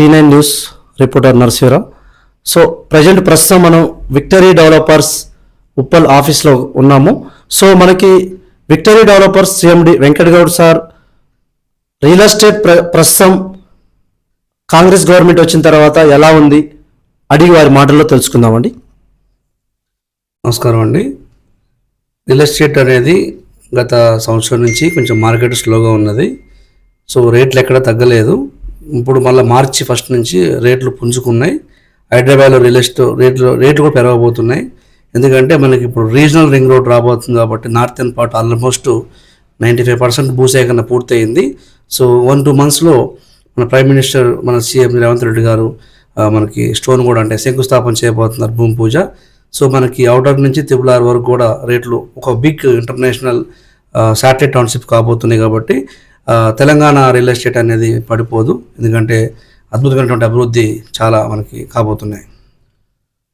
T nine news reporter Narasimha Rao so present ప్రస్తుతం మనం victory developers Uppal ఆఫీస్లో ఉన్నాము. సో మనకి victory developers CMD Venkat Goud sir real estate ప్ర ప్రస్తుతం కాంగ్రెస్ గవర్నమెంట్ వచ్చిన తర్వాత ఎలా ఉంది? అడిగి వారి మాటల్లో తెలుసుకుందామండి. నమస్కారం అండి. రియల్ ఎస్టేట్ అనేది గత సంవత్సరం నుంచి కొంచెం మార్కెట్ స్లోగా ఉన్నది. సో రేట్లు ఎక్కడ తగ్గలేదు. ఇప్పుడు మళ్ళీ మార్చి ఫస్ట్ నుంచి రేట్లు పుంజుకున్నాయి. హైదరాబాద్లో రియల్ ఎస్టేట్ రేట్లు రేట్లు కూడా పెరగబోతున్నాయి. ఎందుకంటే మనకి ఇప్పుడు రీజనల్ రింగ్ రోడ్ రాబోతుంది కాబట్టి northern part almost ninety five percent భూసేకరణ పూర్తయింది. సో వన్ టూ మంత్స్లో మన ప్రైమ్ మినిస్టర్ మన సీఎం రేవంత్ రెడ్డి గారు మనకి స్టోన్ కూడా అంటే శంకుస్థాపన చేయబోతున్నారు భూమి పూజ. సో మనకి అవుటర్ నుంచి త్రిపులార్ వరకు కూడా రేట్లు ఒక బిగ్ ఇంటర్నేషనల్ శాటిలైట్ టౌన్షిప్ కాబోతున్నాయి కాబట్టి తెలంగాణ రియల్ ఎస్టేట్ అనేది పడిపోదు. ఎందుకంటే అద్భుతమైనటువంటి అభివృద్ధి చాలా మనకి కాబోతున్నాయి.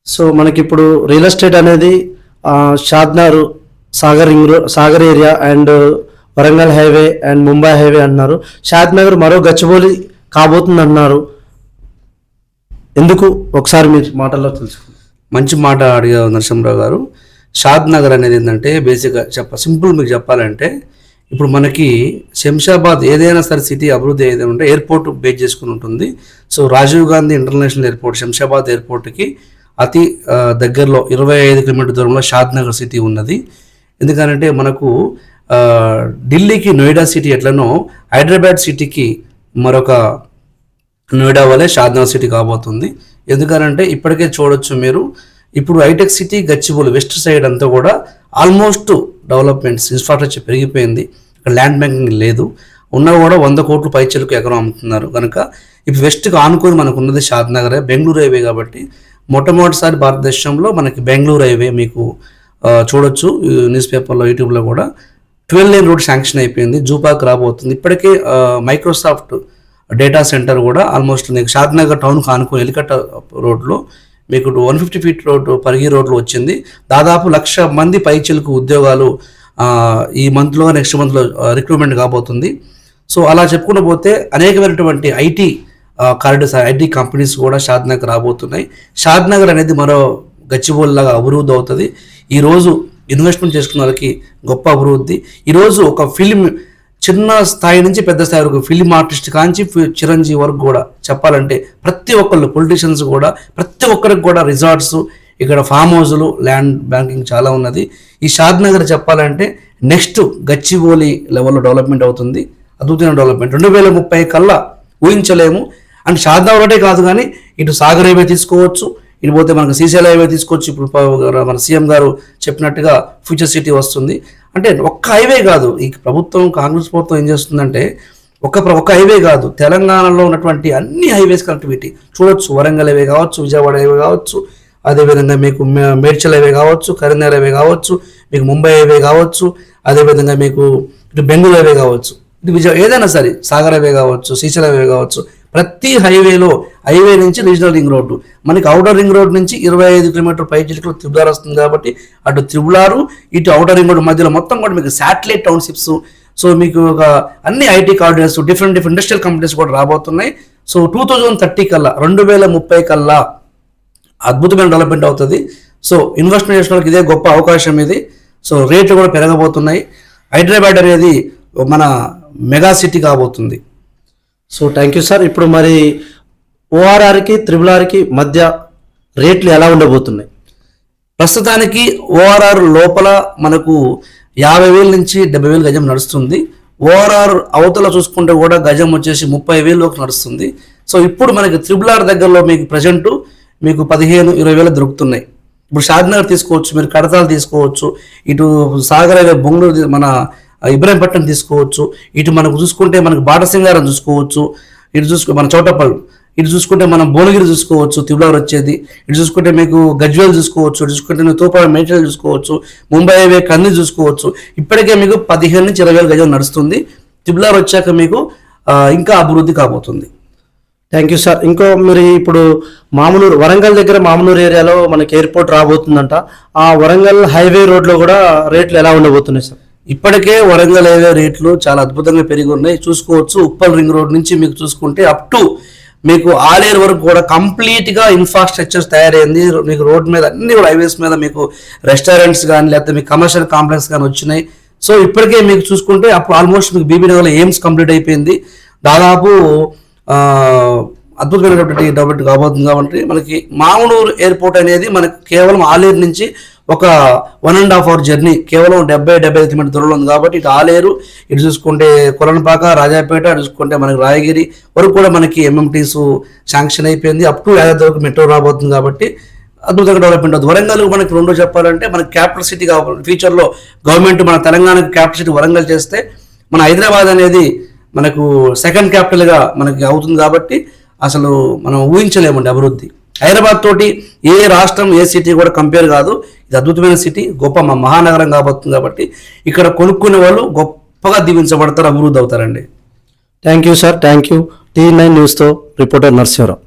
సో మనకి ఇప్పుడు రియల్ ఎస్టేట్ అనేది ఆ, షాద్నగర్ సాగర్ రింగ్ రో- Sagar area and Warangal highway and Mumbai highway అన్నారు షాద్ నగర్ మరో గచ్చిబౌలి కాబోతుంది అన్నారు ఎందుకు? ఒకసారి మీ మాటల్లో తెలుసుకుందాం. మంచి మాట అడిగారు నరసింహరావు గారు. షాద్ నగర్ అనేది ఏంటంటే బేసిక్గా చెప్ప సింపుల్ మీకు చెప్పాలంటే ఇప్పుడు మనకి శంషాబాద్ ఏదైనా సరే సిటీ అభివృద్ధి ఏదైనా ఉంటే ఎయిర్పోర్ట్ బేస్ చేసుకుని ఉంటుంది. So Rajiv Gandhi international airport Shamshabad ఎయిర్పోర్ట్కి అతి దగ్గరలో ఇరవై ఐదు కిలోమీటర్ దూరంలో షాద్నగర్ సిటీ ఉన్నది. ఎందుకంటే మనకు ఢిల్లీకి నోయిడా సిటీ ఎట్లనో హైదరాబాద్ సిటీకి మరొక నోయిడా వలె షాద్నగర్ సిటీ కాబోతుంది. ఎందుకనంటే ఇప్పటికే చూడొచ్చు మీరు ఇప్పుడు Hitech City Gachibowli west side అంతా కూడా ఆల్మోస్ట్ డెవలప్మెంట్స్ ఇన్ఫ్రాస్ట్రక్చర్ పెరిగిపోయింది. ఇక్కడ ల్యాండ్ బ్యాంకింగ్ లేదు. ఉన్నా కూడా వంద కోట్లు పైచలకు ఎకరం అమ్ముతున్నారు. కనుక ఇప్పుడు వెస్ట్కి ఆనుకొని మనకు ఉన్నది షాద్నగరే బెంగళూరు హైవే కాబట్టి మొట్టమొదటిసారి భారతదేశంలో మనకి బెంగళూరు హైవే మీకు చూడొచ్చు. న్యూస్ పేపర్లో యూట్యూబ్లో కూడా ట్వెల్వ్ లేన్ రోడ్ శాంక్షన్ అయిపోయింది. జూపాక్ రాబోతుంది. ఇప్పటికే మైక్రోసాఫ్ట్ డేటా సెంటర్ కూడా ఆల్మోస్ట్ మీకు షాద్నగర్ టౌన్కి ఆనుకొని ఎలికట్ట రోడ్లో మీకు one fifty feet road Parigi రోడ్లు వచ్చింది. దాదాపు లక్ష మంది పైచిలకు ఉద్యోగాలు ఈ మంత్లో నెక్స్ట్ మంత్లో రిక్రూట్మెంట్ కాబోతుంది. సో అలా చెప్పుకుంటూ పోతే అనేకమైనటువంటి ఐటీ కార్డు ఐటీ కంపెనీస్ కూడా షాద్నగర్ రాబోతున్నాయి. షాద్నగర్ అనేది మరో గచ్చిబోల్లాగా అభివృద్ధి అవుతుంది. ఈరోజు ఇన్వెస్ట్మెంట్ చేసుకున్న వాళ్ళకి గొప్ప అభివృద్ధి. ఈరోజు ఒక ఫిల్మ్ చిన్న స్థాయి నుంచి పెద్ద స్థాయి వరకు ఫిలిం ఆర్టిస్ట్ కాంచి ఫి- చిరంజీవి వరకు కూడా చెప్పాలంటే ప్రతి ఒక్కళ్ళు పొలిటీషియన్స్ కూడా ప్రతి ఒక్కరికి కూడా రిసార్ట్స్ ఇక్కడ ఫామ్ హౌస్లు ల్యాండ్ బ్యాంకింగ్ చాలా ఉన్నది. ఈ షాద్ నగర్ చెప్పాలంటే నెక్స్ట్ గచ్చిబోలి లెవెల్లో డెవలప్మెంట్ అవుతుంది. అద్భుతమైన డెవలప్మెంట్ రెండు వేల ముప్పై కల్లా ఊహించలేము. అండ్ షాద్ నగర్ ఒకటే కాదు కానీ ఇటు సాగర్ హైవే తీసుకోవచ్చు. ఇకపోతే మనకు శ్రీశైలం హైవే తీసుకొచ్చి ఇప్పుడు మన సీఎం గారు చెప్పినట్టుగా ఫ్యూచర్ సిటీ వస్తుంది. అంటే ఒక్క హైవే కాదు ఈ ప్రభుత్వం కాంగ్రెస్ ప్రభుత్వం ఏం చేస్తుందంటే ఒక ఒక హైవే కాదు తెలంగాణలో ఉన్నటువంటి అన్ని హైవేస్ కనెక్టివిటీ. చూడొచ్చు వరంగల్ హైవే కావచ్చు విజయవాడ హైవే కావచ్చు అదేవిధంగా మీకు మేడ్చల్ హైవే కావచ్చు కరీంనగర్ హైవే కావచ్చు మీకు ముంబై హైవే కావచ్చు అదేవిధంగా మీకు ఇటు బెంగళూరు హైవే కావచ్చు. ఇది విజయ ఏదైనా సరే సాగర్ హైవే కావచ్చు శ్రీశైలం హైవే కావచ్చు ప్రతి హైవేలో హైవే నుంచి రీజనల్ రింగ్ రోడ్డు. మనకి అవుటర్ రింగ్ రోడ్ నుంచి ఇరవై ఐదు కిలోమీటర్ పై చిలుకలు త్రిబులార్ వస్తుంది కాబట్టి అటు త్రిబులారు ఇటు అవుటర్ రింగ్ రోడ్ మధ్యలో మొత్తం కూడా మీకు శాటిలైట్ టౌన్షిప్స్ సో మీకు ఒక అన్ని IT corridors different different industrial companies కూడా రాబోతున్నాయి. సో టూ థౌజండ్ థర్టీ కల్లా రెండు వేల ముప్పై కల్లా అద్భుతమైన డెవలప్మెంట్ అవుతుంది. సో ఇన్వెస్ట్మెంట్ చేసిన వాళ్ళకి ఇదే గొప్ప అవకాశం ఇది. సో రేట్లు కూడా పెరగబోతున్నాయి. హైదరాబాద్ అనేది మన మెగా సిటీ కాబోతుంది. సో థ్యాంక్ యూ సార్ ఇప్పుడు మరి ఓఆర్ఆర్కి త్రిబుల్ ఆర్కి మధ్య రేట్లు ఎలా ఉండబోతున్నాయి? ప్రస్తుతానికి ఓఆర్ఆర్ లోపల మనకు యాభై వేల నుంచి డెబ్బై వేలు గజం నడుస్తుంది. ఓఆర్ఆర్ అవతల చూసుకుంటే కూడా గజం వచ్చేసి ముప్పై వేలకు నడుస్తుంది. సో ఇప్పుడు మనకి త్రిబుల్ ఆర్ దగ్గరలో మీకు ప్రజెంటు మీకు పదిహేను ఇరవై వేలు దొరుకుతున్నాయి. ఇప్పుడు షాద్నగర్ తీసుకోవచ్చు మీరు కడతాలు తీసుకోవచ్చు ఇటు సాగర్ బొంగళూరు మన ఇబ్రాహీంపట్నం తీసుకోవచ్చు. ఇటు మనకు చూసుకుంటే మనకు బాటసింగారం చూసుకోవచ్చు. ఇటు చూసుకో మన చౌటపల్లి ఇటు చూసుకుంటే మనం భువనగిరి చూసుకోవచ్చు తిరులారు వచ్చేది. ఇటు చూసుకుంటే మీకు గజ్వేల్ చూసుకోవచ్చు. ఇటు చూసుకుంటే మీకు తూపాల మేటలు చూసుకోవచ్చు. ముంబై హైవే కన్నీ చూసుకోవచ్చు. ఇప్పటికే మీకు పదిహేను నుంచి ఇరవై వేల గజం నడుస్తుంది. తిరులారు వచ్చాక మీకు ఇంకా అభివృద్ధి కాబోతుంది. థ్యాంక్ యూ సార్ ఇంకో మీరు ఇప్పుడు మామూలు వరంగల్ దగ్గర మామూలూరు ఏరియాలో మనకి ఎయిర్పోర్ట్ రాబోతుందంట. ఆ వరంగల్ హైవే రోడ్లో కూడా రేట్లు ఎలా ఉండబోతున్నాయి సార్ ఇప్పటికే వరంగల్ హైవే రేట్లు చాలా అద్భుతంగా పెరిగి ఉన్నాయి చూసుకోవచ్చు ఉప్పల్ రింగ్ రోడ్ నుంచి మీకు చూసుకుంటే అప్ టు మీకు ఆలేరు వరకు కూడా కంప్లీట్గా ఇన్ఫ్రాస్ట్రక్చర్స్ తయారైంది. మీకు రోడ్ మీద అన్ని కూడా హైవేస్ మీద మీకు రెస్టారెంట్స్ కానీ లేకపోతే మీకు కమర్షియల్ కాంప్లెక్స్ కానీ వచ్చినాయి. సో ఇప్పటికే మీకు చూసుకుంటే అప్పుడు ఆల్మోస్ట్ మీకు బీబీ నగర్లో ఎయిమ్స్ కంప్లీట్ అయిపోయింది. దాదాపు అద్భుతమైనటువంటి డెవలప్మెంట్ కాబోతుంది కాబట్టి మనకి మామూలు ఎయిర్పోర్ట్ అనేది మనకి కేవలం ఆలేరు నుంచి ఒక one and half hour journey కేవలం డెబ్బై డెబ్బై ఐదు కిలోమీటర్ దూరంలో ఉంది కాబట్టి ఇటు ఆలేరు ఇటు చూసుకుంటే కొలనపాక రాజాపేట ఇటు చూసుకుంటే మనకి రాయగిరి వరకు కూడా మనకి ఎంఎంటీస్ శాంక్షన్ అయిపోయింది. అప్ టు యాదాద్రి వరకు మెట్రో రాబోతుంది కాబట్టి అద్భుతంగా డెవలప్మెంట్ అవుతుంది. వరంగల్ మనకి రెండో చెప్పాలంటే మనకి క్యాపిటల్ సిటీ కావాలి ఫ్యూచర్లో గవర్నమెంట్ మన తెలంగాణకు క్యాపిటల్ సిటీ వరంగల్ చేస్తే మన హైదరాబాద్ అనేది మనకు సెకండ్ క్యాపిటల్గా మనకి అవుతుంది కాబట్టి అసలు మనం ఊహించలేమండి అభివృద్ధి. హైదరాబాద్ తోటి ఏ రాష్ట్రం ఏ సిటీ కూడా కంపేర్ కాదు. ఇది అద్భుతమైన సిటీ గొప్ప మా మహానగరం కాబోతుంది కాబట్టి ఇక్కడ కొనుక్కునే వాళ్ళు గొప్పగా దీవించబడతారు అభివృద్ధి అవుతారండి. Thank you sir thank you T nine న్యూస్తో reporter Narasimharao.